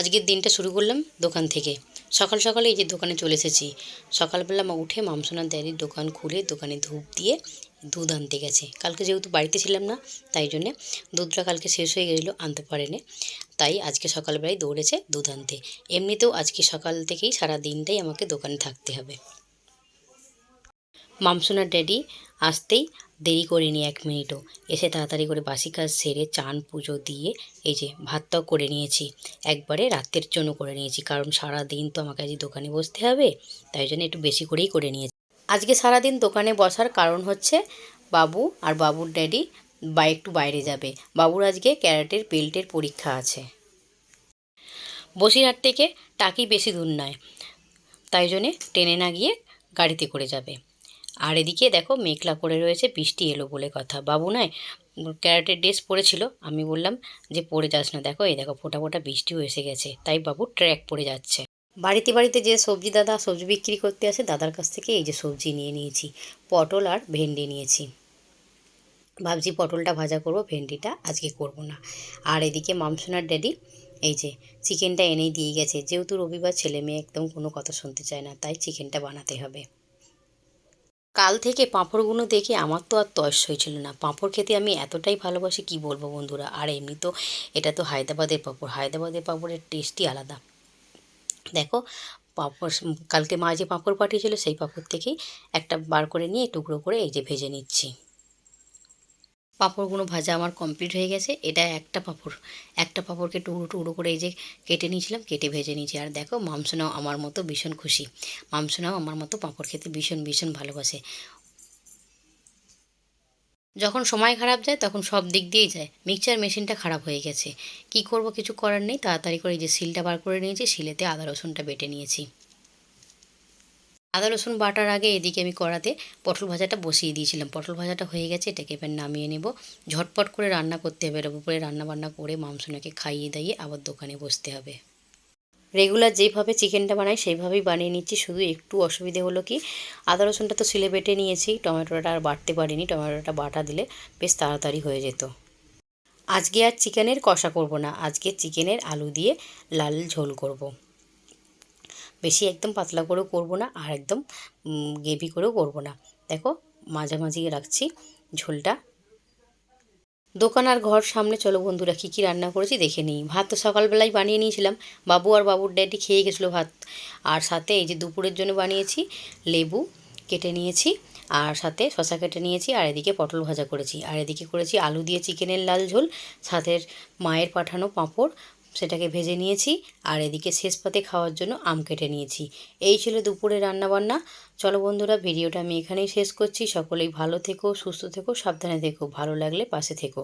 আজকের দিনটা শুরু করলাম দোকান থেকে। সকাল সকালে এই যে দোকানে চলে এসেছি। সকালবেলা মা উঠে মামসোনার ড্যাডির দোকান খুলে দোকানে ধূপ দিয়ে দুধ আনতে গেছে। কালকে যেহেতু বাড়িতে ছিলাম না, তাই জন্যে দুধটা কালকে শেষ হয়ে গেছিল আনতে পারেনি। তাই আজকে সকালবেলায় দৌড়েছে দুধ আনতে। এমনিতেও আজকে সকাল থেকেই সারা দিনটাই আমাকে দোকানে থাকতে হবে। মামসোনার ড্যাডি আসতেই দেরি করিনি এক মিনিটও। এসে তাড়াতাড়ি করে বাসি কাজ সেরে চান পুজো দিয়ে এই যে ভাতটাও করে নিয়েছি। একবারে রাতের জন্য করে নিয়েছি, কারণ সারা দিন তো আমাকে আজ দোকানে বসতে হবে, তাই জন্য একটু বেশি করেই করে নিয়েছি। আজকে সারা দিন দোকানে বসার কারণ হচ্ছে বাবু আর বাবুর ড্যাডি বা একটু বাইরে যাবে। বাবুর আজকে ক্যারাটের বেল্টের পরীক্ষা আছে। বসিরহাট থেকে টাকি বেশি দূর নয়, তাই জন্যে টেনে না গিয়ে গাড়িতে করে যাবে। আর এদিকে দেখো মেঘলা করে রয়েছে, বৃষ্টি এলো বলে কথা। বাবু নয়, ক্যারেটের ড্রেস পরেছিল। আমি বললাম যে পরে যাস না। দেখো, এই দেখো ফোটা ফোটা বৃষ্টিও এসে গেছে। তাই বাবু ট্র্যাক পরে যাচ্ছে। বাড়িতে বাড়িতে যে সবজি দাদা সবজি বিক্রি করতে আসে, দাদার কাছ থেকে এই যে সবজি নিয়ে নিয়েছি। পটল আর ভেন্ডি নিয়েছি। ভাবছি পটলটা ভাজা করব, ভেন্ডিটা আজকে করব না। আর এদিকে মামসোনার ড্যাডি, এই যে চিকেনটা এনেই দিয়ে গেছে। যেহেতু রবিবার ছেলে মেয়ে, একদম কোনো কথা শুনতে চায় না, তাই চিকেনটা বানাতে হবে। কাল থেকে পাঁপড়গুলো দেখে আমার তো আর তয়স হয়েছিল না। পাঁপড় খেতে আমি এতটাই ভালোবাসি, কি বলব বন্ধুরা? আর এমনি তো এটা তো হায়দ্রাবাদের পাঁপড়। হায়দ্রাবাদের পাঁপড়ের টেস্টই আলাদা। দেখো, পাঁপড় কালকে মা যে পাঁপড় পাঠিয়েছিল, সেই পাঁপড় থেকেই একটা বার করে নিয়ে টুকরো করে এই যে ভেজে নিচ্ছি। পাঁপড়গুলো ভাজা আমার কমপ্লিট হয়ে গেছে। এটা একটা পাঁপড়। একটা পাঁপড়কে টুকরো টুকরো করে এই যে কেটে নিয়েছিলাম, কেটে ভেজে নিয়েছি। আর দেখো, মামসোনাও আমার মতো ভীষণ খুশি। মামসোনাও আমার মতো পাঁপড় খেতে ভীষণ ভীষণ ভালোবাসে। যখন সময় খারাপ যায়, তখন সব দিক দিয়েই যায়। মিক্সচার মেশিনটা খারাপ হয়ে গেছে। কি করব, কিছু করার নেই। তাড়াতাড়ি করে এই যে শিলটা বার করে নিয়েছি, শিলেতে আদা রসুনটা বেটে নিয়েছি। আদা, রসুন বাটার আগে এদিকে আমি কড়াতে পটল ভাজাটা বসিয়ে দিয়েছিলাম। পটল ভাজাটা হয়ে গেছে, এটাকে এবার নামিয়ে নেব। ঝটপট করে রান্না করতে হবে। এর উপরে রান্না বান্না করে মাংসনাকে খাইয়ে দাইয়ে আবার দোকানে বসতে হবে। রেগুলার যেভাবে চিকেনটা বানাই, সেইভাবেই বানিয়ে নিচ্ছি। শুধু একটু অসুবিধে হলো কি, আদা, রসুনটা তো সিলে বেটে নিয়েছি। টমেটোটা আর বাটতে পারিনি। টমেটোটা বাটা দিলে বেশ তাড়াতাড়ি হয়ে যেত। আজকে আর চিকেনের কষা করব না। আজকে চিকেনের আলু দিয়ে লাল ঝোল করব। বেশি একদম পাতলা করেও করব না আর একদম গ্রেভি করেও করব না। দেখো, মাঝামাঝি রাখছি ঝোলটা। দোকান আর ঘর সামনে, চলো বন্ধুরা কী কী রান্না করেছি দেখে নিই। ভাত তো সকালবেলায় বানিয়ে নিয়েছিলাম, বাবু আর বাবুর ড্যাডি খেয়ে গেছিল ভাত। আর সাথে এই যে দুপুরের জন্য বানিয়েছি লেবু কেটে নিয়েছি, আর সাথে শশা কেটে নিয়েছি, আর এদিকে পটল ভাজা করেছি। আর এদিকে করেছি আলু দিয়ে চিকেনের লাল ঝোল, সাথে মায়ের পাঠানো পাঁপড় সেটাকে ভেজে নিয়েছি আর এদিকে শেষ পাতে খাওয়ার জন্য আম কেটে নিয়েছি। এই ছিল দুপুরে রান্নাবান্না। চলো বন্ধুরা, ভিডিওটা আমি এখানেই শেষ করছি। সকলেই ভালো থেকো, সুস্থ থেকো, সাবধানে থেকো। ভালো লাগলে পাশে থেকো।